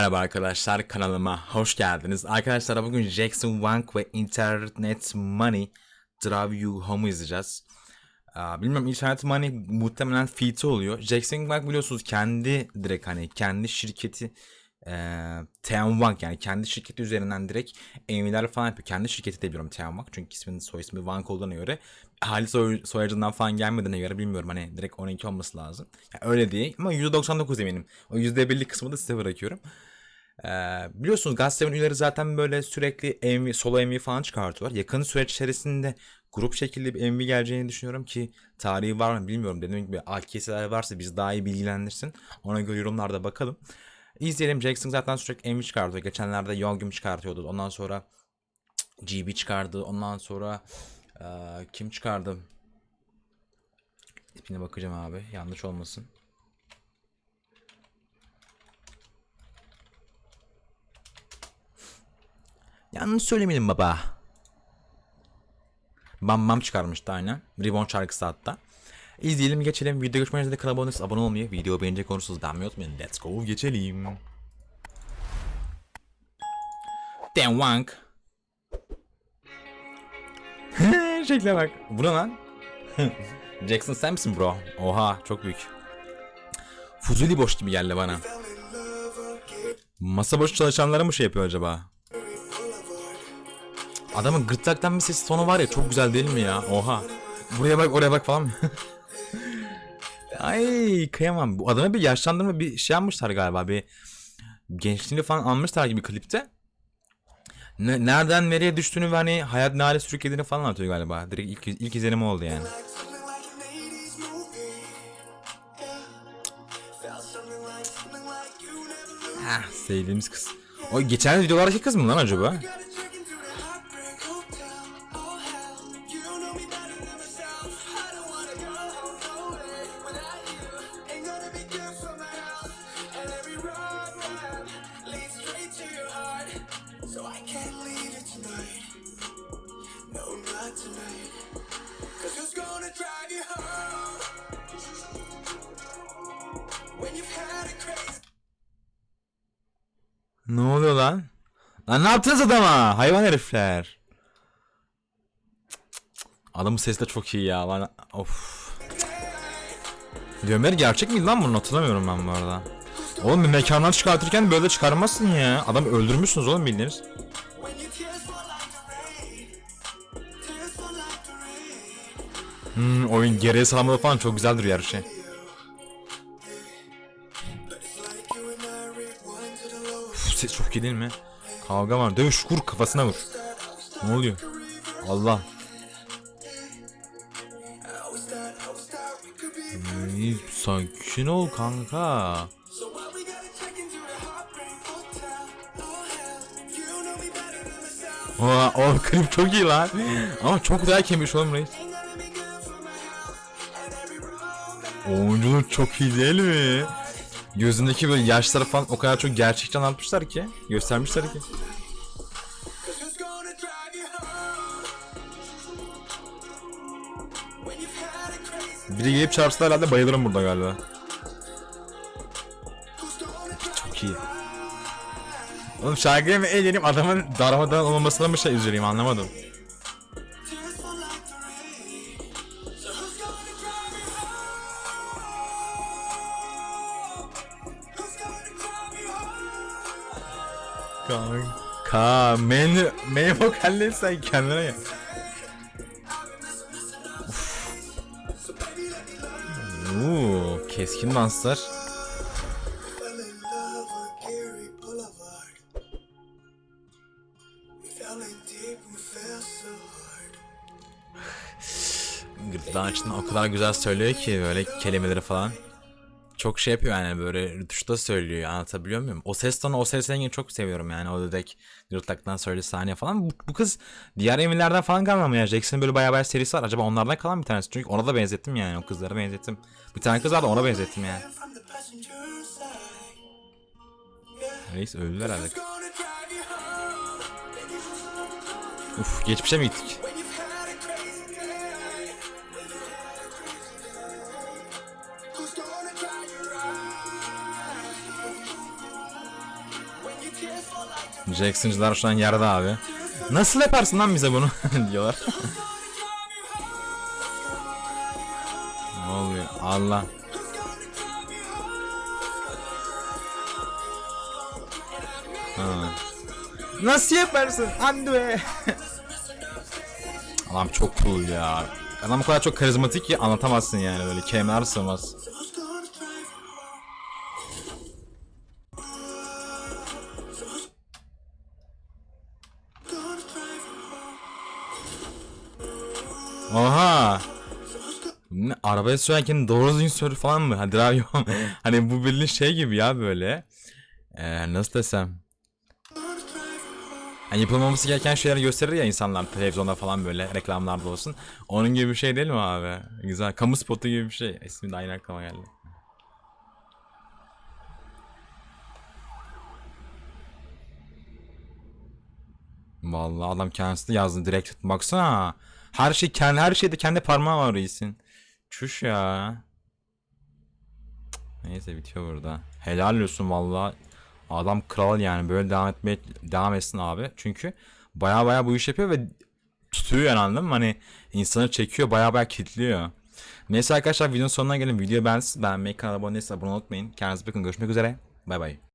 Merhaba arkadaşlar kanalıma hoş geldiniz. Arkadaşlar bugün Jackson Wang ve Internet Money Drive You Home'u izleyeceğiz. Bilmiyorum Internet Money muhtemelen feat'i oluyor. Jackson Wang biliyorsunuz kendi direkt hani kendi şirketi eee Tianwang yani kendi şirketi üzerinden direkt evliler falan yapıyor. Kendi şirketi de biliyorum Tianwang çünkü isminin soy ismi Wang olduğuna göre hali soy, soyacından falan gelmediğine göre bilmiyorum hani direkt 12 olması lazım. Yani öyle değil ama %99 eminim. O %1'lik kısmı da size bırakıyorum. Ee, biliyorsunuz gazetenin üyeleri zaten böyle sürekli MV, solo MV falan çıkartıyorlar. Yakın süreç içerisinde grup şekilde bir MV geleceğini düşünüyorum ki tarihi var mı bilmiyorum. Dediğim gibi AKS'ler varsa biz daha iyi bilgilendirsin. Ona göre yorumlarda bakalım. İzleyelim. Jackson zaten sürekli MV çıkartıyor. Geçenlerde Youngum çıkartıyordu. Ondan sonra GB çıkardı. Ondan sonra eee, kim çıkardı? İsmine bakacağım abi. Yanlış olmasın. Yanlış söylemeyelim baba. Bam Bam çıkarmıştı aynen. Reborn şarkısı hatta. İzleyelim geçelim. Video görüşmek üzere kanala abone abone olmayı, video beğenecek konuşursanız beğenmeyi unutmayın. Let's go geçelim. Dan Wang. Şekle bak. Bu ne lan? Jackson sen misin bro? Oha çok büyük. Fuzuli boş gibi geldi bana. Masa boş çalışanlara mı şey yapıyor acaba? Adamın gırtlaktan bir ses tonu var ya çok güzel değil mi ya? Oha. Buraya bak oraya bak falan. Ay kıyamam. Bu adama bir yaşlandırma bir şey yapmışlar galiba. Bir gençliğini falan almışlar gibi klipte. Ne, nereden nereye düştüğünü ve hani hayat ne hale sürüklediğini falan anlatıyor galiba. Direkt ilk, ilk izlenim oldu yani. Something like an 80s movie. Yeah. Felt something like, something like you never lose. Heh, sevdiğimiz kız. O geçen videolardaki kız mı lan acaba? Ne oluyor lan? Lan ne yaptınız adama? Hayvan herifler. Adamın sesi de çok iyi ya. Lan, of. Diyorum gerçek miydi lan bunu hatırlamıyorum ben bu arada. Oğlum bir mekandan çıkartırken böyle çıkarmazsın ya. Adam öldürmüşsünüz oğlum bildiğiniz. Hmm, oyun geriye sağlamalı falan çok güzeldir her şey. Uf, ses çok iyi değil mi? Kavga var. Dövüş vur kafasına vur. Ne oluyor? Allah. İyi, sakin ol kanka. Oh. Oha, o klip çok iyi lan. Ama çok güzel kemiş oğlum reis. Oyunculuk çok iyi değil mi? Gözündeki böyle yaşları falan o kadar çok gerçekçi anlatmışlar ki. Göstermişler ki. Biri gelip çarpsa herhalde bayılırım burada galiba. Çok iyi. Oğlum şarkıya mı eğleneyim adamın darmadan olmamasına mı şey üzüleyim anlamadım. Kanka main, main vokalleri sen kendine ya. Uuu keskin danslar. Gırtlağın açtığında o kadar güzel söylüyor ki böyle kelimeleri falan. Çok şey yapıyor yani böyle rütuşta söylüyor anlatabiliyor muyum? O ses tonu o ses rengini çok seviyorum yani o direkt gırtlaktan söylediği sahne falan. Bu, bu kız diğer emirlerden falan kalmıyor mu ya? Jackson'ın böyle bayağı bayağı serisi var. Acaba onlardan kalan bir tanesi. Çünkü ona da benzettim yani o kızlara benzettim. Bir tane kız vardı ona benzettim yani. Reis öldüler home? Uf geçmişe mi gittik? Jackson'cılar şu an yerde abi. Nasıl yaparsın lan bize bunu diyorlar. ne oluyor? Allah. Ha. Nasıl yaparsın? Be. Adam çok cool ya. Adam o kadar çok karizmatik ki anlatamazsın yani böyle kelimeler sığmaz. Oha. Ne, arabaya sürerken doğru düzgün sür falan mı? Hadi abi hani bu bildiğin şey gibi ya böyle. Ee, nasıl desem. Hani yapılmaması gereken şeyleri gösterir ya insanlar televizyonda falan böyle reklamlarda olsun. Onun gibi bir şey değil mi abi? Güzel. Kamu spotu gibi bir şey. İsmi de aynı aklıma geldi. Vallahi adam kendisi de yazdı direkt. Baksana. Her şey kendi her şeyde kendi parmağı var reisin. Çüş ya. Neyse bitiyor burada. Helal olsun vallahi. Adam kral yani böyle devam etmeye devam etsin abi. Çünkü baya baya bu iş yapıyor ve tutuyor yani anladın mı? Hani insanı çekiyor baya baya kilitliyor. Neyse arkadaşlar videonun sonuna gelin. Videoyu beğendiyseniz beğenmeyi, kanala abone değilseniz abone olmayı unutmayın. Kendinize bakın. Görüşmek üzere. Bay bay.